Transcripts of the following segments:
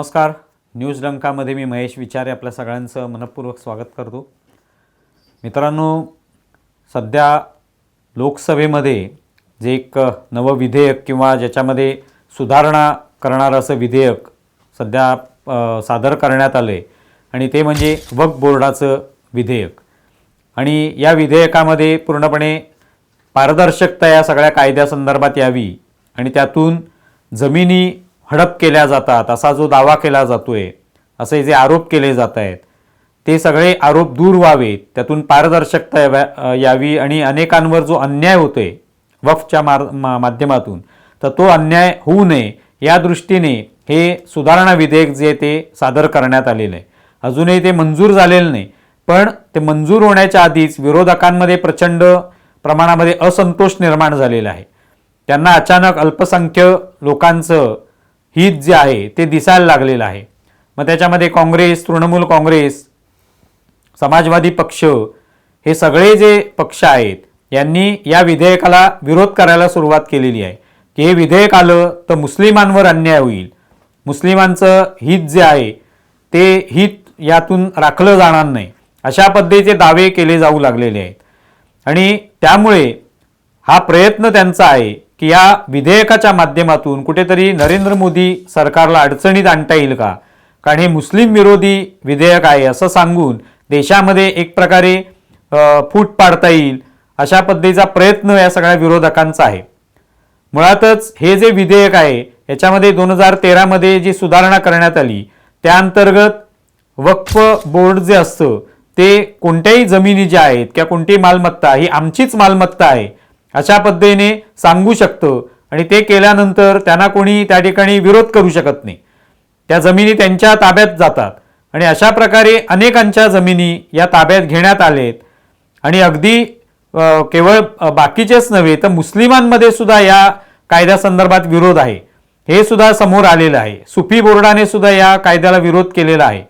नमस्कार. न्यूज डंकामध्ये मी महेश विचारे आपल्या सगळ्यांचं मनपूर्वक स्वागत करतो. मित्रांनो सध्या लोकसभेमध्ये जे एक नवं विधेयक किंवा ज्याच्यामध्ये सुधारणा करणारं असं विधेयक सध्या सादर करण्यात आलं आहे आणि ते म्हणजे वक्फ बोर्डाचं विधेयक. आणि या विधेयकामध्ये पूर्णपणे पारदर्शकता या सगळ्या कायद्यासंदर्भात यावी आणि त्यातून जमिनी हडप केल्या जातात असा जो दावा केला जातोय असे जे आरोप केले जात आहेत ते सगळे आरोप दूर व्हावेत त्यातून पारदर्शकता याव्या यावी आणि अनेकांवर जो अन्याय होतोय वफच्या मार मा माध्यमातून तर तो अन्याय होऊ नये या दृष्टीने हे सुधारणा विधेयक जे ते सादर करण्यात आलेलं आहे. अजूनही ते मंजूर झालेलं नाही पण ते मंजूर होण्याच्या आधीच विरोधकांमध्ये प्रचंड प्रमाणामध्ये असंतोष निर्माण झालेला आहे. त्यांना अचानक अल्पसंख्य लोकांचं हित जे आहे ते दिसायला लागलेलं आहे. मग त्याच्यामध्ये काँग्रेस तृणमूल काँग्रेस समाजवादी पक्ष हे सगळे जे पक्ष आहेत यांनी या विधेयकाला विरोध करायला सुरुवात केलेली आहे. की हे विधेयक आलं तर मुस्लिमांवर अन्याय होईल. मुस्लिमांचं हित जे आहे ते हित यातून राखलं जाणार नाही. अशा पद्धतीचे दावे केले जाऊ लागलेले आहेत. आणि त्यामुळे हा प्रयत्न त्यांचा आहे की या विधेयकाच्या माध्यमातून कुठेतरी नरेंद्र मोदी सरकारला अडचणीत आणता येईल का? कारण हे मुस्लिम विरोधी विधेयक आहे असं सांगून देशामध्ये एक प्रकारे फूट पाडता येईल अशा पद्धतीचा प्रयत्न या सगळ्या विरोधकांचा आहे. मुळातच हे जे विधेयक आहे याच्यामध्ये दोन हजार तेरामध्ये जी सुधारणा करण्यात आली त्या अंतर्गत वक्फ बोर्ड जे असतं ते कोणत्याही जमिनी ज्या आहेत किंवा कोणतीही मालमत्ता ही आमचीच मालमत्ता आहे अशा पद्धतीने सांगू शकतं आणि ते केल्यानंतर त्यांना कोणी त्या ठिकाणी विरोध करू शकत नाही. त्या जमिनी त्यांच्या ताब्यात जातात आणि अशा प्रकारे अनेकांच्या जमिनी या ताब्यात घेण्यात आलेत. आणि अगदी केवळ बाकीचेच नव्हे तर मुस्लिमांमध्ये सुद्धा या कायद्यासंदर्भात विरोध आहे. हे सुद्धा समोर आलेलं आहे. सुफी बोर्डाने सुद्धा या कायद्याला विरोध केलेला आहे.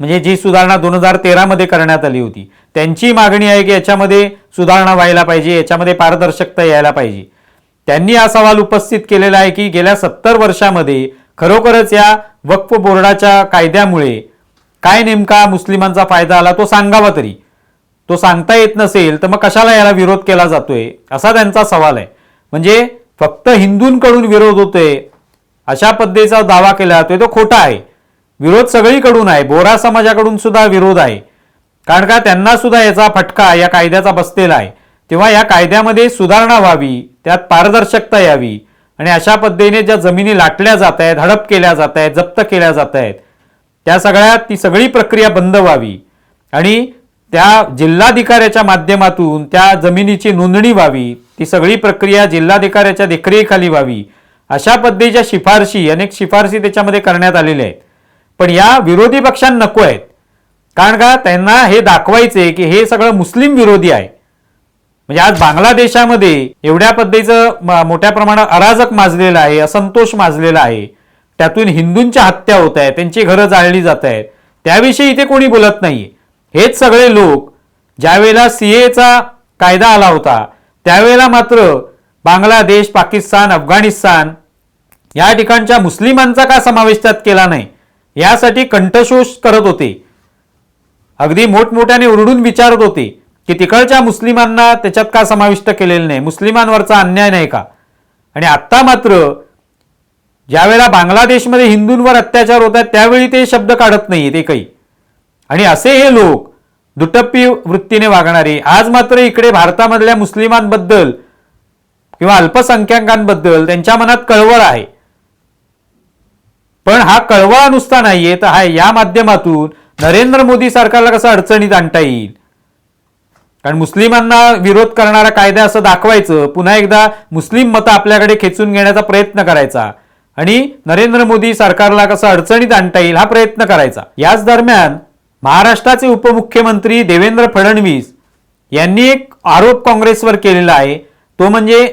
म्हणजे जी सुधारणा दोन हजार तेरामध्ये करण्यात आली होती. त्यांची मागणी आहे की याच्यामध्ये सुधारणा व्हायला पाहिजे याच्यामध्ये पारदर्शकता यायला पाहिजे. त्यांनी हा सवाल उपस्थित केलेला आहे की गेल्या सत्तर वर्षामध्ये खरोखरच या वक्फ बोर्डाच्या कायद्यामुळे काय नेमका मुस्लिमांचा फायदा आला तो सांगावा तरी. तो सांगता येत नसेल तर मग कशाला याला विरोध केला जातोय? असा त्यांचा सवाल आहे. म्हणजे फक्त हिंदूंकडून विरोध होतोय अशा पद्धतीचा दावा केला जातोय तो खोटा आहे. विरोध सगळीकडून आहे बोरा समाजाकडून सुद्धा विरोध आहे. कारण का त्यांना सुद्धा याचा फटका या कायद्याचा बसलेला आहे. तेव्हा या कायद्यामध्ये सुधारणा व्हावी त्यात पारदर्शकता यावी आणि अशा पद्धतीने ज्या जमिनी लाटल्या जात आहेत हडप केल्या जात आहेत जप्त केल्या जात आहेत त्या सगळ्या ती सगळी प्रक्रिया बंद व्हावी आणि त्या जिल्हाधिकाऱ्याच्या माध्यमातून त्या जमिनीची नोंदणी व्हावी ती सगळी प्रक्रिया जिल्हाधिकाऱ्याच्या देखरेखीखाली व्हावी अशा पद्धतीच्या शिफारशी अनेक शिफारशी त्याच्यामध्ये करण्यात आलेल्या आहेत. पण या विरोधी पक्षांना नको आहेत. कारण का? त्यांना हे दाखवायचे की हे सगळं मुस्लिम विरोधी आहे. म्हणजे आज बांगलादेशामध्ये एवढ्या पद्धतीचं मोठ्या प्रमाणात अराजक माजलेलं आहे असंतोष माजलेला आहे. त्यातून हिंदूंच्या हत्या होत आहेत त्यांची घरं जाळली जात आहेत. त्याविषयी इथे कोणी बोलत नाही हेच सगळे लोक ज्यावेळेला सीएचा कायदा आला होता त्यावेळेला मात्र बांगलादेश पाकिस्तान अफगाणिस्तान या ठिकाणच्या मुस्लिमांचा का समावेश त्यात केला नाही? यासाठी कंठशोष करत होते. अगदी मोठमोठ्याने ओरडून विचारत होते की तिकडच्या मुस्लिमांना त्याच्यात का समाविष्ट केलेलं नाही? मुस्लिमांवरचा अन्याय नाही का? आणि आत्ता मात्र ज्यावेळेला बांगलादेशमध्ये हिंदूंवर अत्याचार होत आहेत त्यावेळी ते शब्द काढत नाही ते काही आणि असे हे लोक दुटप्पी वृत्तीने वागणारे आज मात्र इकडे भारतामधल्या मुस्लिमांबद्दल किंवा अल्पसंख्याकांबद्दल त्यांच्या मनात कळवळ आहे. पण हा कळवळा नुसता नाहीये तर हा या माध्यमातून नरेंद्र मोदी सरकारला कसं अडचणीत आणता येईल? कारण मुस्लिमांना विरोध करणारा कायदा असं दाखवायचं पुन्हा एकदा मुस्लिम मतं आपल्याकडे खेचून घेण्याचा प्रयत्न करायचा आणि नरेंद्र मोदी सरकारला कसं अडचणीत आणता येईल हा प्रयत्न करायचा. याच दरम्यान महाराष्ट्राचे उपमुख्यमंत्री देवेंद्र फडणवीस यांनी एक आरोप काँग्रेसवर केलेला आहे. तो म्हणजे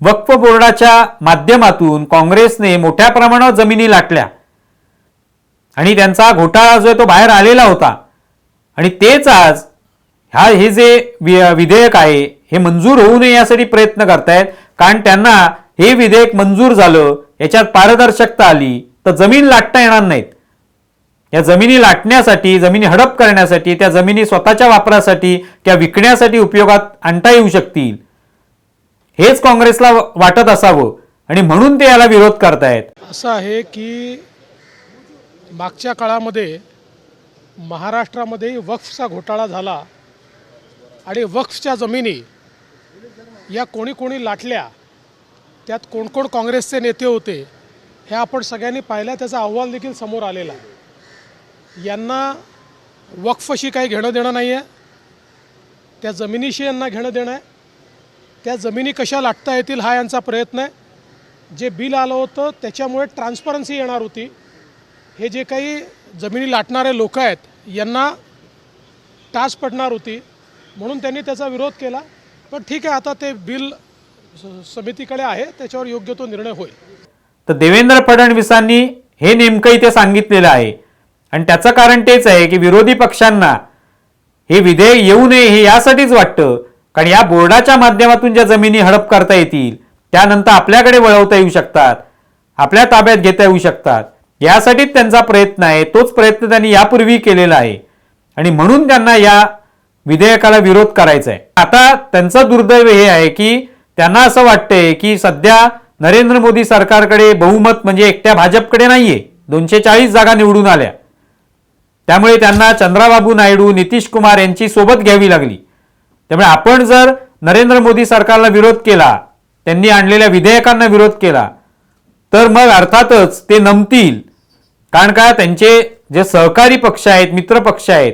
वक्फ बोर्डाच्या माध्यमातून काँग्रेसने मोठ्या प्रमाणावर जमिनी लाटल्या. आणि त्यांचा घोटाळा जो आहे तो बाहेर आलेला होता. आणि तेच आज हा हे जे विधेयक आहे हे मंजूर होऊ नये यासाठी प्रयत्न करतायत. कारण त्यांना हे विधेयक मंजूर झालं याच्यात पारदर्शकता आली तर जमीन लाटता येणार नाहीत. या जमिनी लाटण्यासाठी जमिनी हडप करण्यासाठी त्या जमिनी स्वतःच्या वापरासाठी त्या विकण्यासाठी उपयोगात आणता येऊ शकतील. हेच काँग्रेसला वाटत असावं. आणि म्हणून ते याला विरोध करतायत. असं आहे की मागच्या काळामध्ये महाराष्ट्रामध्ये वक्फचा घोटाळा झाला आणि वक्फच्या जमिनी या कोणी कोणी लाटल्या त्यात कोण कोण काँग्रेसचे नेते होते हे आपण सगळ्यांनी पाहिलं त्याचा अहवाल देखील समोर आलेला. आहे यांना वक्फशी काही घेणं देणं नाही आहे त्या जमिनीशी यांना घेणं देणं आहे. त्या जमिनी कशा लाटता येतील हा यांचा प्रयत्न आहे. जे बिल आलं होतं त्याच्यामुळे ट्रान्सपरन्सी येणार होती. हे जे काही जमिनी लाटणारे लोक आहेत यांना टास पडणार होती म्हणून त्यांनी त्याचा विरोध केला. पण ठीक आहे आता ते बिल समितीकडे आहे त्याच्यावर योग्य तो निर्णय होईल. तर देवेंद्र फडणवीसांनी हे नेमकं इथे सांगितलेलं आहे. आणि त्याचं कारण तेच आहे की विरोधी पक्षांना हे विधेयक येऊ नये हे यासाठीच वाटतं. कारण या बोर्डाच्या माध्यमातून ज्या जमिनी हडप करता येतील त्यानंतर आपल्याकडे वळवता येऊ शकतात आपल्या ताब्यात घेता येऊ शकतात. यासाठीच त्यांचा प्रयत्न आहे. तोच प्रयत्न त्यांनी यापूर्वी केलेला आहे. आणि म्हणून त्यांना या विधेयकाला विरोध करायचा आहे. आता त्यांचं दुर्दैव हे आहे की त्यांना असं वाटतंय की सध्या नरेंद्र मोदी सरकारकडे बहुमत म्हणजे एकट्या भाजपकडे नाहीये. दोनशे चाळीस जागा निवडून आल्या. त्यामुळे त्यांना चंद्राबाबू नायडू नितीश कुमार यांची सोबत घ्यावी लागली. त्यामुळे आपण जर नरेंद्र मोदी सरकारला विरोध केला त्यांनी आणलेल्या विधेयकांना विरोध केला तर मग अर्थातच ते नमतील. कारण का त्यांचे जे सहकारी पक्ष आहेत मित्र पक्ष आहेत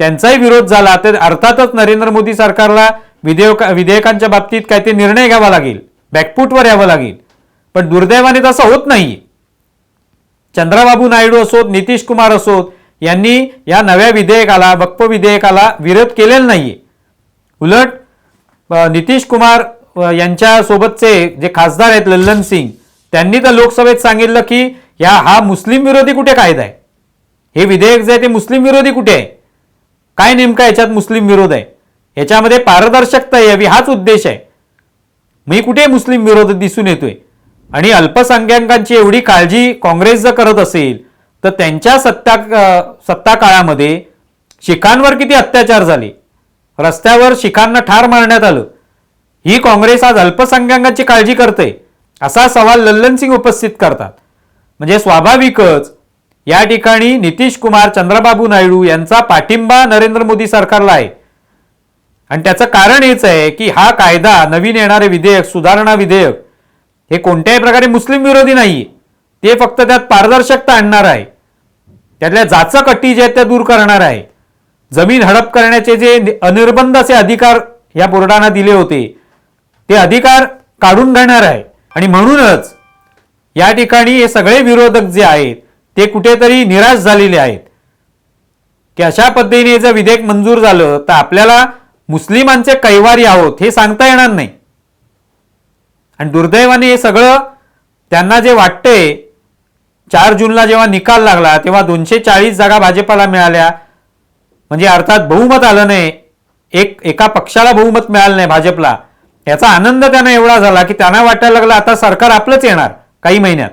त्यांचाही विरोध झाला. तर अर्थातच नरेंद्र मोदी सरकारला विधेयक विधेयकांच्या बाबतीत काय ते निर्णय घ्यावा लागेल. बॅकफूटवर यावं लागेल. पण दुर्दैवाने तसं होत नाही. चंद्राबाबू नायडू असोत नितीश कुमार असोत यांनी या नव्या विधेयकाला वक्फ विधेयकाला विरोध केलेला नाहीये. उलट नितीश कुमार यांच्यासोबतचे जे खासदार आहेत लल्लन सिंग त्यांनी तर लोकसभेत सांगितलं की या हा मुस्लिम विरोधी कुठे कायदा आहे? हे विधेयक जे आहे ते मुस्लिम विरोधी कुठे आहे? काय नेमका याच्यात मुस्लिम विरोध आहे? याच्यामध्ये पारदर्शकता यावी हाच उद्देश आहे. मी कुठे मुस्लिम विरोध दिसून येतोय? आणि अल्पसंख्याकांची एवढी काळजी काँग्रेस जर करत असेल तर त्यांच्या सत्ता सत्ता काळामध्ये शिखांवर किती अत्याचार झाले? रस्त्यावर शिखांना ठार मारण्यात आलं. ही काँग्रेस आज अल्पसंख्याकांची काळजी करते असा सवाल लल्लन सिंग उपस्थित करतात. म्हणजे स्वाभाविकच या ठिकाणी नितीश कुमार चंद्रबाबू नायडू यांचा पाठिंबा नरेंद्र मोदी सरकारला आहे. आणि त्याचं कारण हेच आहे की हा कायदा नवीन येणारे विधेयक सुधारणा विधेयक हे कोणत्याही प्रकारे मुस्लिम विरोधी नाही ते फक्त त्यात पारदर्शकता आणणार आहे. त्यातल्या जाचक अटी जे आहेत त्या दूर करणार आहे. जमीन हडप करण्याचे जे अनिर्बंध असे अधिकार या बोर्डांना दिले होते ते अधिकार काढून घेणार आहे. आणि म्हणूनच या ठिकाणी हे सगळे विरोधक जे आहेत ते कुठेतरी निराश झालेले आहेत. की अशा पद्धतीने जर विधेयक मंजूर झालं तर आपल्याला मुस्लिमांचे कैवारी आहोत हे सांगता येणार नाही. आणि दुर्दैवाने हे सगळं त्यांना जे वाटतंय चार जूनला जेव्हा निकाल लागला तेव्हा दोनशे चाळीस जागा भाजपाला मिळाल्या. म्हणजे अर्थात बहुमत आलं नाही. एक एका पक्षाला बहुमत मिळालं नाही भाजपला. याचा आनंद त्यांना एवढा झाला की त्यांना वाटायला लागला आता सरकार आपलंच येणार काही महिन्यात.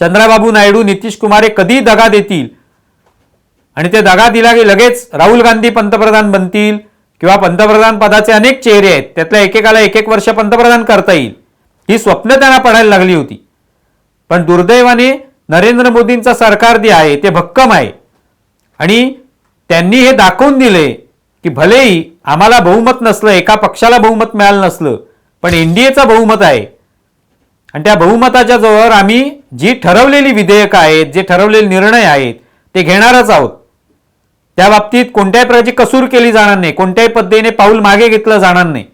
चंद्राबाबू नायडू नितीश कुमार हे कधी दगा देतील. आणि ते दगा दिला की लगेच राहुल गांधी पंतप्रधान बनतील किंवा पंतप्रधान पदाचे अनेक चेहरे आहेत त्यातल्या एकेकाला एक एक वर्ष पंतप्रधान करता येईल. ही स्वप्न त्यांना पडायला लागली होती. पण दुर्दैवाने नरेंद्र मोदींचं सरकार जे आहे ते भक्कम आहे. आणि त्यांनी हे दाखवून दिले की भलेही आम्हाला बहुमत नसलं एका पक्षाला बहुमत मिळालं नसलं पण एनडीएचा बहुमत आहे. आणि त्या बहुमताच्या जवळ आम्ही जी ठरवलेली विधेयकं आहेत जे ठरवलेले निर्णय आहेत ते घेणारच आहोत. त्या बाबतीत कोणत्याही प्रकारची कसूर केली जाणार नाही कोणत्याही पद्धतीने पाऊल मागे घेतलं जाणार नाही.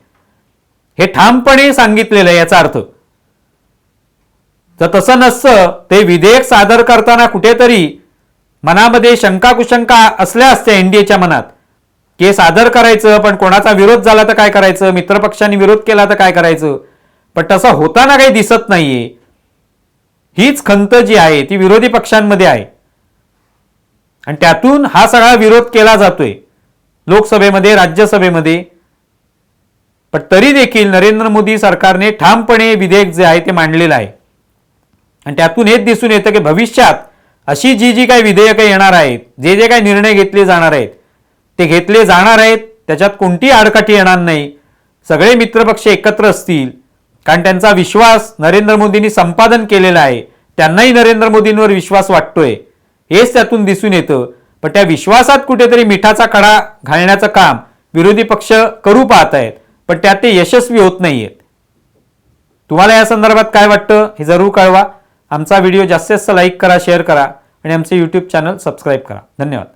हे ठामपणे सांगितलेलं आहे याचा अर्थ. जर तसं नसतं ते विधेयक सादर करताना कुठेतरी मनामध्ये शंका कुशंका असल्या असत्या एनडीएच्या मनात. केस सादर करायचं पण कोणाचा विरोध झाला तर काय करायचं? मित्रपक्षांनी विरोध केला तर काय करायचं? पण तसं होताना काही दिसत नाहीये. हीच खंत जी आहे ती विरोधी पक्षांमध्ये आहे. आणि त्यातून हा सगळा विरोध केला जातोय. लोकसभेमध्ये राज्यसभेमध्ये. पण तरी देखील नरेंद्र मोदी सरकारने ठामपणे विधेयक जे आहे ते मांडलेलं आहे. आणि त्यातून हेच दिसून येतं की भविष्यात अशी जी जी काही विधेयकं येणार आहेत जे जे काही निर्णय घेतले जाणार आहेत ते घेतले जाणार आहेत त्याच्यात कोणतीही आडकाठी येणार नाही. सगळे मित्रपक्ष एकत्र असतील. कारण त्यांचा विश्वास नरेंद्र मोदींनी संपादन केलेला आहे. त्यांनाही नरेंद्र मोदींवर विश्वास वाटतोय. हेच त्यातून दिसून येतं. पण त्या विश्वासात कुठेतरी मिठाचा कडा घालण्याचं काम विरोधी पक्ष करू पाहत आहेत. पण त्यात ते यशस्वी होत नाहीयेत. तुम्हाला या संदर्भात काय वाटतं हे जरूर कळवा. आमचा व्हिडिओ जास्तीत जास्त लाईक करा शेअर करा आणि आमचे यूट्यूब चॅनल सबस्क्राईब करा. धन्यवाद.